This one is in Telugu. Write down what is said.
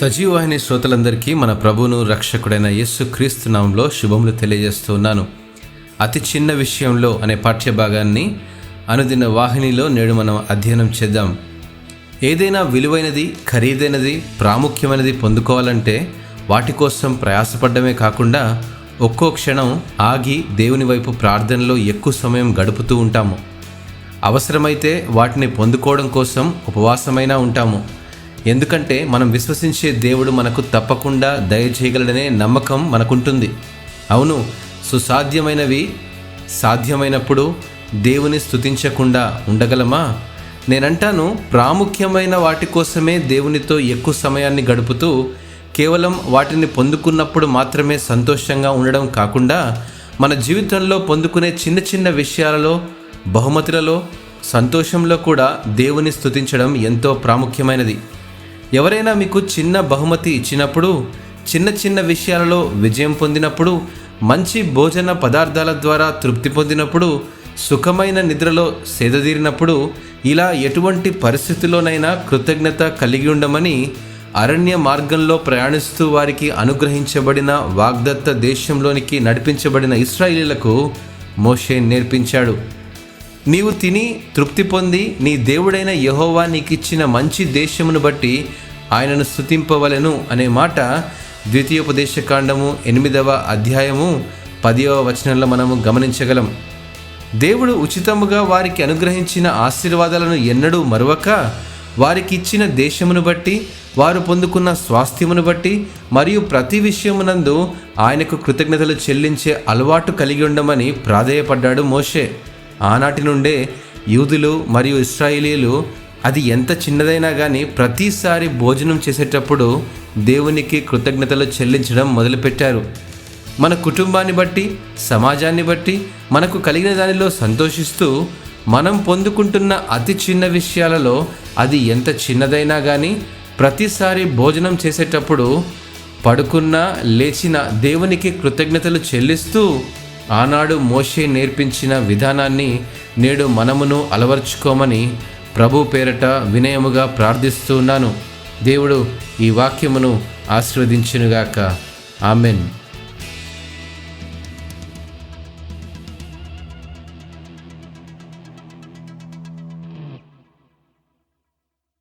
సజీవాహిని శ్రోతలందరికీ మన ప్రభువును రక్షకుడైన యేసు క్రీస్తు నామంలో శుభములు తెలియజేస్తున్నాను అతి చిన్న విషయంలో అనే పాఠ్యభాగాన్ని అనుదిన వాహినిలో నేడు మనం అధ్యయనం చేద్దాం. ఏదైనా విలువైనది ఖరీదైనది ప్రాముఖ్యమైనది పొందుకోవాలంటే వాటి కోసం ప్రయాసపడమే కాకుండా ఒక్కో క్షణం ఆగి దేవుని వైపు ప్రార్థనలో ఎక్కువ సమయం గడుపుతూ ఉంటాము. అవసరమైతే వాటిని పొందుకోవడం కోసం ఉపవాసమైనా ఉంటాము. ఎందుకంటే మనం విశ్వసించే దేవుడు మనకు తప్పకుండా దయచేయగలడనే నమ్మకం మనకుంటుంది. అవును సుసాధ్యమైనవి సాధ్యమైనప్పుడు దేవుని స్థుతించకుండా ఉండగలమా? నేనంటాను ప్రాముఖ్యమైన వాటి కోసమే దేవునితో ఎక్కువ సమయాన్ని గడుపుతూ కేవలం వాటిని పొందుకున్నప్పుడు మాత్రమే సంతోషంగా ఉండడం కాకుండా మన జీవితంలో పొందుకునే చిన్న చిన్న విషయాలలో బహుమతులలో సంతోషంలో కూడా దేవుని స్థుతించడం ఎంతో ప్రాముఖ్యమైనది. ఎవరైనా మీకు చిన్న బహుమతి ఇచ్చినప్పుడు చిన్న చిన్న విషయాలలో విజయం పొందినప్పుడు మంచి భోజన పదార్థాల ద్వారా తృప్తి పొందినప్పుడు సుఖమైన నిద్రలో సేదదీరినప్పుడు ఇలా ఎటువంటి పరిస్థితుల్లోనైనా కృతజ్ఞత కలిగి ఉండమని అరణ్య మార్గంలో ప్రయాణిస్తూ వారికి అనుగ్రహించబడిన వాగ్దత్త దేశంలోనికి నడిపించబడిన ఇస్రాయిలీలకు మోషే నేర్పించాడు. నీవు తిని తృప్తి పొంది నీ దేవుడైన యహోవా నీకిచ్చిన మంచి దేశమును బట్టి ఆయనను స్తుతింపవలెను అనే మాట ద్వితీయోపదేశకాండము ఎనిమిదవ అధ్యాయము పదివ వచనంలో మనము గమనించగలం. దేవుడు ఉచితముగా వారికి అనుగ్రహించిన ఆశీర్వాదాలను ఎన్నడూ మరవక వారికి ఇచ్చిన దేశమును బట్టి వారు పొందుకున్న స్వాస్థ్యమును బట్టి మరియు ప్రతి విషయమునందు ఆయనకు కృతజ్ఞతలు చెల్లించే అలవాటు కలిగి ఉండమని ప్రాధేయపడ్డాడు మోషే. ఆనాటి నుండే యూదులు మరియు ఇస్రాయిలీలు అది ఎంత చిన్నదైనా కానీ ప్రతిసారి భోజనం చేసేటప్పుడు దేవునికి కృతజ్ఞతలు చెల్లించడం మొదలుపెట్టారు. మన కుటుంబాన్ని బట్టి సమాజాన్ని బట్టి మనకు కలిగిన దానిలో సంతోషిస్తూ మనం పొందుకుంటున్న అతి చిన్న విషయాలలో అది ఎంత చిన్నదైనా కానీ ప్రతిసారి భోజనం చేసేటప్పుడు పడుకున్న లేచిన దేవునికి కృతజ్ఞతలు చెల్లిస్తూ ఆనాడు మోషే నేర్పించిన విధానాన్ని నేడు మనమును అలవర్చుకోమని ప్రభు పేరట వినయముగా ప్రార్థిస్తున్నాను దేవుడు ఈ వాక్యమును ఆశీర్వదించునుగాక. ఆమెన్.